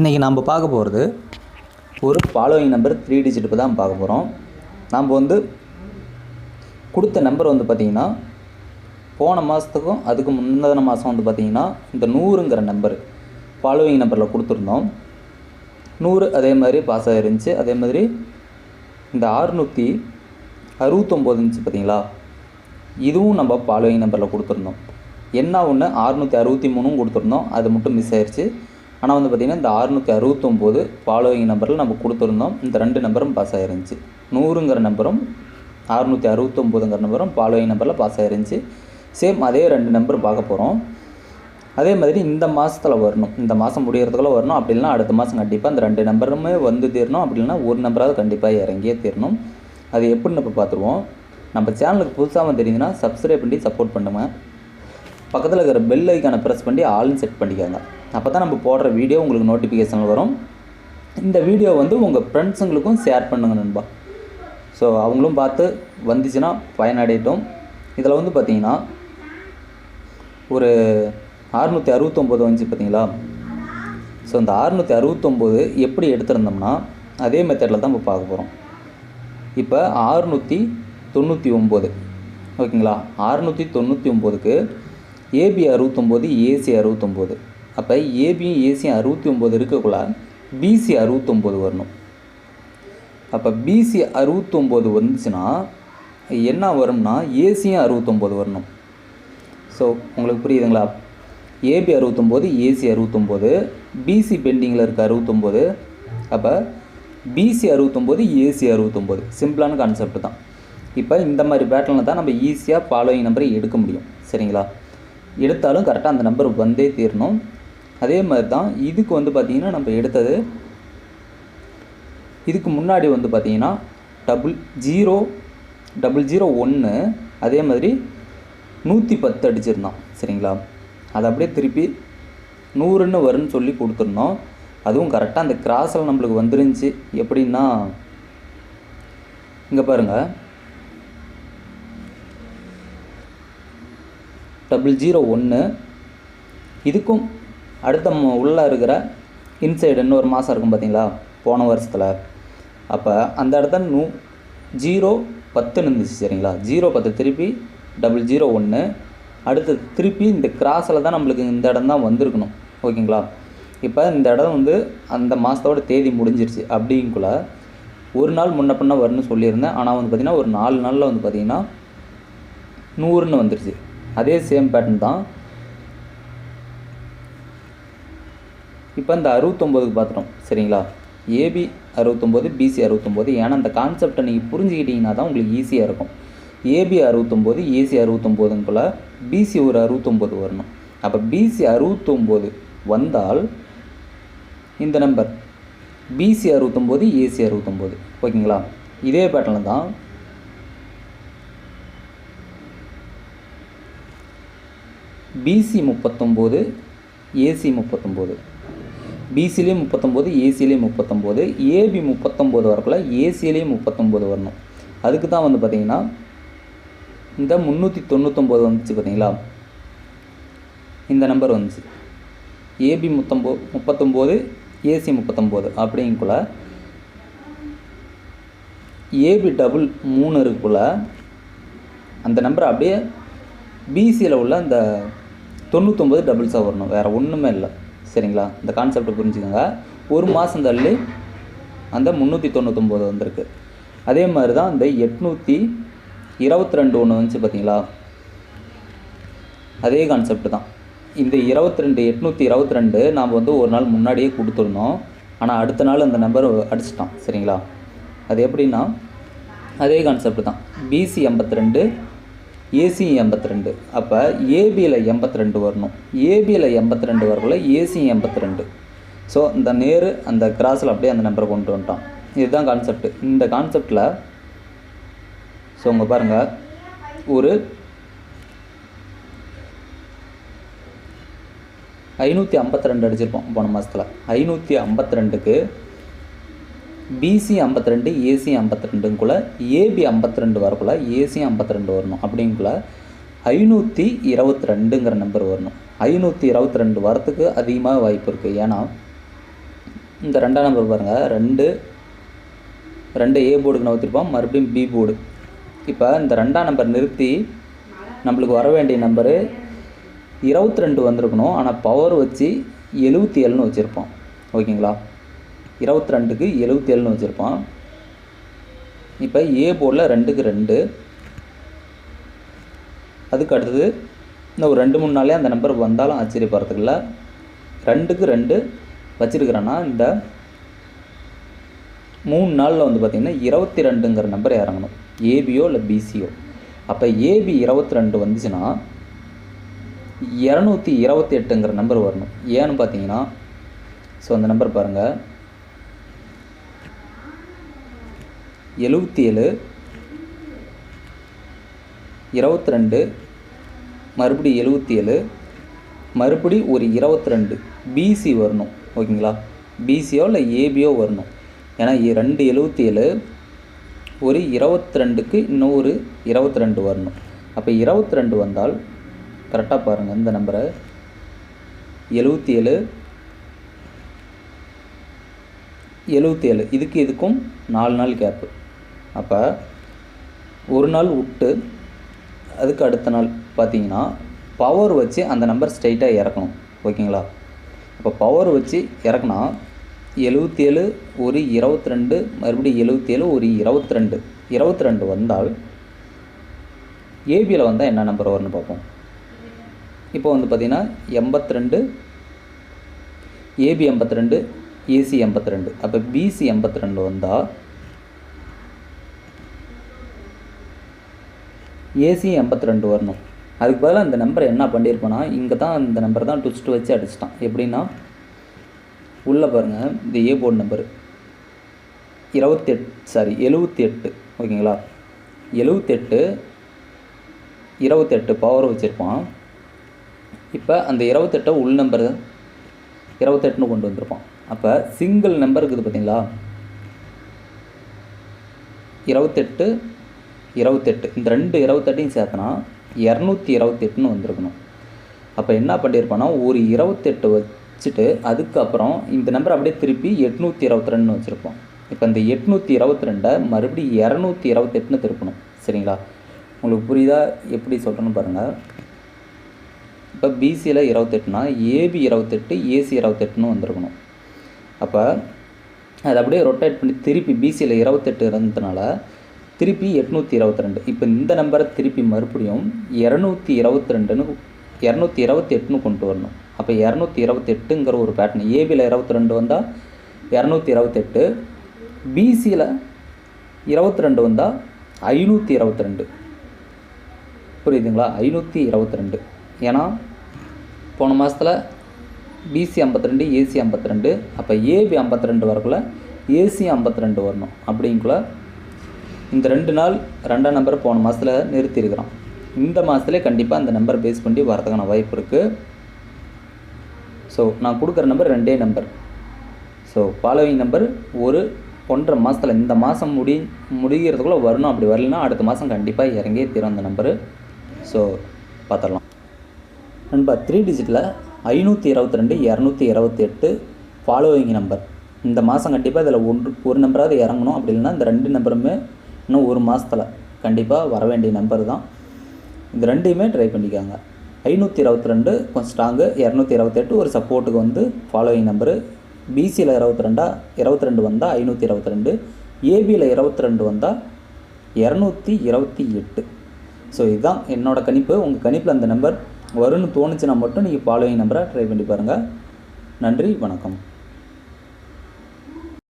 இன்றைக்கி நம்ம பார்க்க போகிறது ஒரு ஃபாலோயிங் நம்பர் த்ரீ டிஜிட் தான் பார்க்க போகிறோம் நாம் வந்து கொடுத்த நம்பர் வந்து பார்த்திங்கன்னா போன மாதத்துக்கும் அதுக்கு முந்தின மாதம் வந்து பார்த்திங்கன்னா இந்த நூறுங்கிற நம்பர் ஃபாலோயிங் நம்பரில் கொடுத்துருந்தோம். நூறு அதே மாதிரி பாஸ் ஆகிருந்துச்சு அதே மாதிரி இந்த அறுநூற்றி அறுபத்தொம்போது இருந்துச்சு பார்த்தீங்களா இதுவும் நம்ம ஃபாலோயிங் நம்பரில் கொடுத்துருந்தோம். என்ன ஒன்று அறுநூற்றி அறுபத்தி மூணும் கொடுத்துருந்தோம். அது மட்டும் மிஸ் ஆயிடுச்சு ஆனால் வந்து பார்த்திங்கன்னா இந்த அறுநூற்றி அறுபத்தொம்போது ஃபாலோயிங் நம்பரில் நம்ம கொடுத்துருந்தோம். இந்த ரெண்டு நம்பரும் பாஸ் ஆயிருந்துச்சு. நூறுங்கிற நம்பரும் அறுநூற்றி அறுபத்தொம்போதுங்கிற நம்பரும் ஃபாலோவிங் நம்பரில் பாஸ் ஆயிருந்துச்சு. சேம் அதே ரெண்டு நம்பர் பார்க்க போகிறோம் அதே மாதிரி இந்த மாதத்தில் வரணும். இந்த மாதம் முடியறதுக்குள்ள வரணும். அப்படி இல்லைனா அடுத்த மாதம் கண்டிப்பாக அந்த ரெண்டு நம்பருமே வந்து தீரணும். அப்படி இல்லைனா ஒரு நம்பராவது கண்டிப்பாக இறங்கியே தீரணும். அது எப்படின்னு இப்போ பார்த்துருவோம். நம்ம சேனலுக்கு புதுசாக தெரியுதுன்னா சப்ஸ்கிரைப் பண்ணி சப்போர்ட் பண்ணுங்கள் பக்கத்தில் இருக்கிற பெல் ஐக்கானை ப்ரெஸ் பண்ணி ஆல்னு செட் பண்ணிக்கோங்க. அப்போ தான் நம்ம போடுற வீடியோ உங்களுக்கு நோட்டிஃபிகேஷன் வரும். இந்த வீடியோ வந்து உங்கள் ஃப்ரெண்ட்ஸுங்களுக்கும் ஷேர் பண்ணுங்க நண்பா. ஸோ அவங்களும் பார்த்து வந்துச்சுன்னா பயனடையட்டும். இதில் வந்து பார்த்தீங்கன்னா ஒரு அறுநூற்றி அறுபத்தொம்போது வந்துச்சு பார்த்தீங்களா ஸோ இந்த அறுநூற்றி அறுபத்தொம்போது எப்படி எடுத்திருந்தோம்னா அதே மெத்தடில் தான் இப்போ பார்க்க போகிறோம் இப்போ ஆறுநூற்றி தொண்ணூற்றி ஒம்பது. ஓகேங்களா? அறுநூற்றி தொண்ணூற்றி ஒம்போதுக்கு ஏபி அறுபத்தொம்போது ஏசி அறுபத்தொம்போது. அப்போ ஏபியும் ஏசியும் அறுபத்தி ஒம்பது இருக்கக்குள்ள பிசி அறுபத்தொம்போது வரணும். அப்போ பிசி அறுபத்தொம்போது வந்துச்சுன்னா என்ன வரும்னா ஏசியும் அறுபத்தொம்போது வரணும். ஸோ உங்களுக்கு புரியுதுங்களா? ஏபி அறுபத்தொம்போது ஏசி அறுபத்தொம்போது பிசி பெண்டிங்கில் இருக்க அறுபத்தொம்போது அப்போ பிசி அறுபத்தொம்போது ஏசி அறுபத்தொம்போது சிம்பிளான கான்செப்ட் தான். இப்போ இந்த மாதிரி பேட்டனில் தான் நம்ம ஈஸியாக ஃபாலோயிங் நம்பரை எடுக்க முடியும். சரிங்களா? எடுத்தாலும் கரெக்டாக அந்த நம்பர் வந்தே தீரணும். அதே மாதிரி தான் இதுக்கு வந்து பார்த்திங்கன்னா நம்ம எடுத்தது இதுக்கு முன்னாடி வந்து பார்த்திங்கன்னா டபுள் ஜீரோ டபுள் ஜீரோ ஒன்று அதே மாதிரி நூற்றி பத்து அடிச்சிருந்தோம் சரிங்களா? அதை அப்படியே திருப்பி நூறுன்னு வரும்னு சொல்லி கொடுத்துருந்தோம். அதுவும் கரெக்டாக அந்த கிராஸில் நம்மளுக்கு வந்துருந்துச்சு. எப்படின்னா இங்கே பாருங்கள் டபுள் ஜீரோ ஒன்று இதுக்கும் அடுத்த உள்ளே இருக்கிற இன்சைடு இன்னொரு மாதம் இருக்கும் பார்த்தீங்களா? போன வருஷத்தில். அப்போ அந்த இடத்த நூ ஜீரோ பத்துன்னு இருந்துச்சு சரிங்களா? ஜீரோ பத்து திருப்பி டபுள் ஜீரோ ஒன்று அடுத்து திருப்பி இந்த கிராஸில் தான் நம்மளுக்கு இந்த இடம் தான் வந்திருக்கணும். ஓகேங்களா? இப்போ இந்த இடம் வந்து அந்த மாதத்தோட தேதி முடிஞ்சிருச்சு. அப்படிங்குள்ள ஒரு நாள் முன்ன பின்ன வரும்னு சொல்லியிருந்தேன். ஆனால் வந்து பார்த்திங்கன்னா ஒரு நாலு நாளில் வந்து பார்த்திங்கன்னா நூறுன்னு வந்துருச்சு. அதே சேம் பேட்டர்ன் தான். இப்போ இந்த அறுபத்தொம்போதுக்கு பார்த்துட்டோம் சரிங்களா? ஏபி அறுபத்தொம்போது பிசி அறுபத்தொம்போது ஏன்னா அந்த கான்செப்டை நீங்கள் புரிஞ்சுக்கிட்டீங்கன்னா தான் உங்களுக்கு ஈஸியாக இருக்கும். ஏபி அறுபத்தொம்போது ஏசி அறுபத்தொம்போதுக்குள்ள பிசி ஒரு அறுபத்தொம்போது வரணும். அப்போ பிசி அறுபத்தொம்போது வந்தால் இந்த நம்பர் பிசி அறுபத்தொம்போது ஏசி அறுபத்தொம்போது ஓகேங்களா? இதே பேட்டர்னில் தான் பிசி முப்பத்தொம்போது ஏசி முப்பத்தொம்போது. பிசிலேயும் முப்பத்தொம்போது ஏசிலேயும் முப்பத்தொம்போது ஏபி முப்பத்தொம்போது வரக்குள்ள ஏசிலேயும் முப்பத்தொம்போது வரணும். அதுக்கு தான் வந்து பார்த்திங்கன்னா இந்த முந்நூற்றி தொண்ணூத்தொம்போது வந்துச்சு பார்த்தீங்களா? இந்த நம்பர் வந்துச்சு. ஏபி முத்தொம்போ முப்பத்தொம்போது ஏசி முப்பத்தொம்போது அப்படிங்குள்ள ஏபி டபுள் மூணு இருக்குள்ள அந்த நம்பர் அப்படியே பிசியில் உள்ள அந்த தொண்ணூத்தொம்பது டபுள்ஸாக வரணும். வேறு ஒன்றுமே இல்லை. சரிங்களா? இந்த கான்செப்டை புரிஞ்சுக்கோங்க. ஒரு மாதம் தள்ளி அந்த முந்நூற்றி தொண்ணூத்தொம்பது வந்திருக்கு. அதே மாதிரி தான் இந்த எட்நூற்றி இருபத்தி ரெண்டு ஒன்று வந்துச்சு பார்த்தீங்களா அதே கான்செப்ட் தான். இந்த இருபத்தி ரெண்டு எட்நூற்றி இருபத்தி ரெண்டு நாம் வந்து ஒரு நாள் முன்னாடியே கொடுத்துருந்தோம் ஆனால் அடுத்த நாள் அந்த நம்பர் அடிச்சிட்டான். சரிங்களா? அது எப்படின்னா அதே கான்செப்ட் தான். பிசி எண்பத்தி ரெண்டு ஏசி எண்பத்தி ரெண்டு அப்போ ஏபியில் எண்பத்தி ரெண்டு வரணும். ஏபியில் எண்பத்தி ரெண்டு வரக்குள்ள ஏசி எண்பத்தி ரெண்டு ஸோ இந்த நேரு அந்த கிராஸில் அப்படியே அந்த நம்பரை கொண்டு வந்துட்டோம் இதுதான் கான்செப்ட் இந்த கான்செப்டில் ஸோ உங்கள் பாருங்கள் ஒரு ஐநூற்றி ஐம்பத்தி ரெண்டு அடிச்சிருப்போம் போன மாதத்தில் ஐநூற்றி ஐம்பத்தி ரெண்டுக்கு பிசி ஐம்பத்தி ரெண்டு ஏசி ஐம்பத்தி ரெண்டுக்குள்ளே ஏபி ஐம்பத்தி ரெண்டு வரக்குள்ள ஏசி ஐம்பத்தி ரெண்டு வரணும். அப்படிங்குள்ள ஐநூற்றி இருபத்தி ரெண்டுங்கிற நம்பர் வரணும். ஐநூற்றி இருபத்தி ரெண்டு வரத்துக்கு அதிகமாக வாய்ப்பு இருக்குது ஏன்னா இந்த ரெண்டாம் நம்பர் பாருங்கள் ரெண்டு ரெண்டு ஏ போர்டுக்கு நவுத்திருப்போம் மறுபடியும் பி போர்டு இப்போ இந்த ரெண்டாம் நம்பர் நிறுத்தி நம்மளுக்கு வர வேண்டிய நம்பரு இருபத்தி ரெண்டு வந்திருக்கணும். ஆனால் பவர் வச்சு எழுபத்தி ஏழுன்னு வச்சுருப்போம். ஓகேங்களா? இருபத்தி ரெண்டுக்கு எழுபத்தி ஏழுன்னு வச்சுருப்போம் இப்போ ஏ போர்டில் ரெண்டுக்கு ரெண்டு. அதுக்கு அடுத்தது இந்த ஒரு ரெண்டு மூணு நாளே அந்த நம்பர் வந்தாலும் ஆச்சரியப்படுறதுக்குல ரெண்டுக்கு ரெண்டு வச்சுருக்கிறேன்னா இந்த மூணு நாளில் வந்து பார்த்திங்கன்னா இருபத்தி ரெண்டுங்கிற நம்பர் இறங்கணும் ஏபியோ இல்லை பிசியோ அப்போ ஏபி இருபத்தி ரெண்டு வந்துச்சுன்னா இரநூத்தி இருபத்தி எட்டுங்கிற நம்பர் வரணும். ஏன்னு பார்த்தீங்கன்னா ஸோ அந்த நம்பர் பாருங்கள் எழுபத்தி ஏழு இருபத்தி ரெண்டு மறுபடி எழுபத்தி ஏழு மறுபடி ஒரு இருபத்தி ரெண்டு பிசி வரணும் ஓகேங்களா? பிசியோ இல்லை ஏபியோ வரணும். ஏன்னா ரெண்டு எழுபத்தி ஏழு ஒரு இருபத்தி ரெண்டுக்கு இன்னொரு இருபத்தி ரெண்டு வரணும். அப்போ இருபத்தி ரெண்டு வந்தால் கரெக்டாக பாருங்கள் இந்த நம்பரை எழுபத்தி ஏழு எழுபத்தி ஏழு இதுக்கு இதுக்கும் நாலு நாள் கேப்பு அப்போ ஒரு நாள் விட்டு அதுக்கு அடுத்த நாள் பார்த்தீங்கன்னா பவர் வச்சு அந்த நம்பர் ஸ்ட்ரைட்டாக இறக்கணும். ஓகேங்களா? இப்போ பவர் வச்சு இறக்குனா எழுபத்தி ஏழு ஒரு இருபத்தி ரெண்டு மறுபடியும் எழுபத்தி ஏழு ஒரு இருபத்தி ரெண்டு இருபத்தி ரெண்டு வந்தால் ஏபியில் வந்தால் என்ன நம்பர் வரும்னு பார்ப்போம். இப்போ வந்து பார்த்திங்கன்னா எண்பத்தி ரெண்டு ஏபி எண்பத்தி ரெண்டு ஏசி எண்பத்தி ரெண்டு அப்போ பிசி எண்பத்தி ரெண்டு வந்தால் ஏசி எண்பத்தி ரெண்டு வரணும். அதுக்கு பதிலாக இந்த நம்பரை என்ன பண்ணியிருப்பேன்னா இங்கே தான் இந்த நம்பர் தான் ட்விஸ்ட் வச்சு அடிச்சிட்டான். எப்படின்னா உள்ளே பாருங்கள் இந்த ஏ போர்டு நம்பரு இருபத்தெட் சாரி எழுபத்தி எட்டு ஓகேங்களா? எழுபத்தெட்டு இருபத்தெட்டு பவர் வச்சுருப்பான். இப்போ அந்த இருபத்தெட்டை உள் நம்பர் இருபத்தெட்டுன்னு கொண்டு வந்திருப்பான். அப்போ சிங்கிள் நம்பர் இருக்குது பார்த்தீங்களா இருபத்தெட்டு இருபத்தெட்டு. இந்த ரெண்டு இருபத்தெட்டையும் சேர்த்தனா இரநூத்தி இருபத்தெட்டுன்னு வந்திருக்கணும். அப்போ என்ன பண்ணியிருப்பான்னா ஒரு இருபத்தெட்டு வச்சுட்டு அதுக்கப்புறம் இந்த நம்பர் அப்படியே திருப்பி எட்நூற்றி இருபத்தி ரெண்டுன்னு வச்சுருப்போம். இப்போ இந்த எட்நூற்றி இருபத்தி ரெண்டை மறுபடியும் இரநூத்தி இருபத்தெட்டுன்னு திருப்பணும். சரிங்களா? உங்களுக்கு புரியுதா? எப்படி சொல்கிறேன்னு பாருங்கள் இப்போ பிசியில் இருபத்தெட்டுனா ஏபி இருபத்தெட்டு ஏசி இருபத்தெட்டுன்னு வந்திருக்கணும். அப்போ அதை அப்படியே ரொட்டேட் பண்ணி திருப்பி பிசியில் இருபத்தெட்டு இருந்ததுனால திருப்பி எட்நூற்றி இருபத்தி ரெண்டு. இப்போ இந்த நம்பரை திருப்பி மறுபடியும் இரநூத்தி இருபத்தி ரெண்டுன்னு இரநூத்தி இருபத்தி எட்டுன்னு கொண்டு வரணும். அப்போ இரநூத்தி இருபத்தெட்டுங்கிற ஒரு பேட்டர்ன் ஏபியில் இருபத்தி ரெண்டு வந்தால் இரநூத்தி இருபத்தெட்டு பிசியில் இருபத்தி ரெண்டு வந்தால் ஐநூற்றி இருபத்தி ரெண்டு. புரியுதுங்களா? ஐநூற்றி இருபத்தி ரெண்டு. ஏன்னா போன மாதத்தில் பிசி ஐம்பத்தி ரெண்டு ஏசி ஐம்பத்தி ரெண்டு அப்போ ஏபி ஐம்பத்தி ரெண்டு வரக்குள்ள ஏசி ஐம்பத்தி ரெண்டு வரணும். அப்படிங்குள்ள இந்த ரெண்டு நாள் ரெண்டாம் நம்பர் போன மாதத்தில் நிறுத்தியிருக்கிறோம். இந்த மாதத்துலேயே கண்டிப்பாக அந்த நம்பர் பேஸ் பண்ணி வரதுக்கான வாய்ப்பு இருக்குது ஸோ நான் கொடுக்குற நம்பர் ரெண்டே நம்பர் ஸோ ஃபாலோவிங் நம்பர் ஒரு ஒன்றரை மாதத்தில் இந்த மாதம் முடி முடிகிறதுக்குள்ளே வரணும். அப்படி வரலைன்னா அடுத்த மாதம் கண்டிப்பாக இறங்கியே தீரும் அந்த நம்பரு ஸோ பார்த்துடலாம். நண்பா த்ரீ டிஜிட்டில் ஐநூற்றி இருபத்தி ரெண்டு இரநூத்தி இருபத்தி எட்டு ஃபாலோவிங் நம்பர் இந்த மாதம் கண்டிப்பாக இதில் ஒன்று ஒரு நம்பராவது இறங்கணும். அப்படி இல்லைன்னா இந்த ரெண்டு நம்பருமே இன்னும் ஒரு மாதத்தில் கண்டிப்பாக வர வேண்டிய நம்பர் தான். இது ரெண்டையுமே ட்ரை பண்ணிக்காங்க. ஐநூற்றி இருபத்தி ரெண்டு கொஞ்சம் ஸ்ட்ராங்கு இரநூத்தி இருபத்தெட்டு ஒரு சப்போர்ட்டுக்கு வந்து ஃபாலோவிங் நம்பரு பிசியில் இருபத்தி ரெண்டா இருபத்தி ரெண்டு வந்தால் ஐநூற்றி இருபத்தி ரெண்டு ஏபியில் இருபத்தி ரெண்டு வந்தால் இரநூத்தி இருபத்தி எட்டு. ஸோ இதுதான் என்னோடய கணிப்பு. உங்கள் கணிப்பில் அந்த நம்பர் வரும்னு தோணுச்சுன்னா மட்டும் நீங்கள் ஃபாலோவிங் நம்பரை ட்ரை பண்ணி பாருங்கள் நன்றி வணக்கம்.